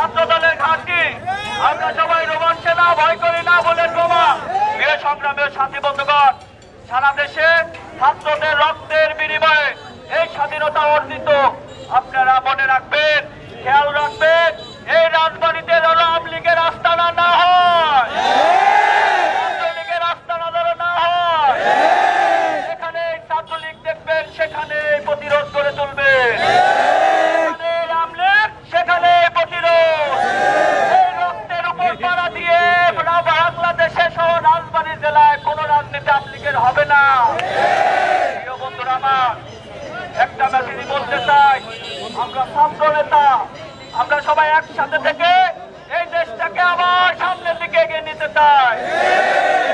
ছাত্র দলের ঘাটি। আমরা সবাই রোমাঞ্চে না, ভয় করি না বলে প্রমাণ। প্রিয় সংগ্রামের সাথী বন্ধুগণ, সারা দেশে ছাত্রদের রক্তের বিনিময়ে এই স্বাধীনতা অর্জিত। আপনারা মনে রাখবেন, খেয়াল রাখবেন, এই রাজবাড়িতে যেন আওয়ামী লীগের আস্তানা না হয়। ছাত্রলীগের আস্তানা যেন না হয়। যেখানে ছাত্রলীগ দেখবেন সেখানে প্রতিরোধ করে তুলবে যেখানে রামলীগ সেখানে প্রতিরোধ এই রক্তের উপর পাড়া দিয়ে আমরা বাংলাদেশে সহ রাজবাড়ী জেলায় কোন রাজনীতি আমলিগের হবে না। প্রিয় বন্ধুরা আমার, একটা মেসেজ বলতে চাই, আমরা ছাত্র নেতা আমরা সবাই একসাথে থেকে এই দেশটাকে আবার সামনের দিকে এগিয়ে নিতে চাই।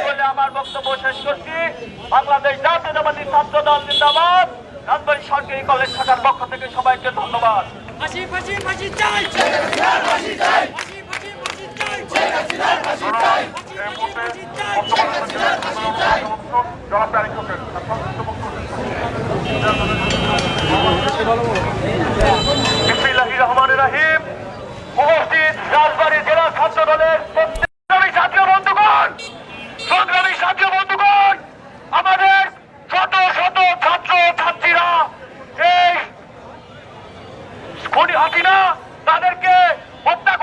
বলে আমার বক্তব্য শেষ করছি। বাংলাদেশ জাতীয়তাবাদী ছাত্র দল জিন্দাবাদ। রাজবাড়ী সরকারি কলেজ শাখার পক্ষ থেকে সবাইকে ধন্যবাদ। চাই। দলের সংগ্রামী ছাত্র বন্ধুগণ, সংগ্রামী ছাত্র বন্ধুগণ, আমাদের শত শত ছাত্র ছাত্রীরা এই খুনি হাসিনা তাদেরকে হত্যা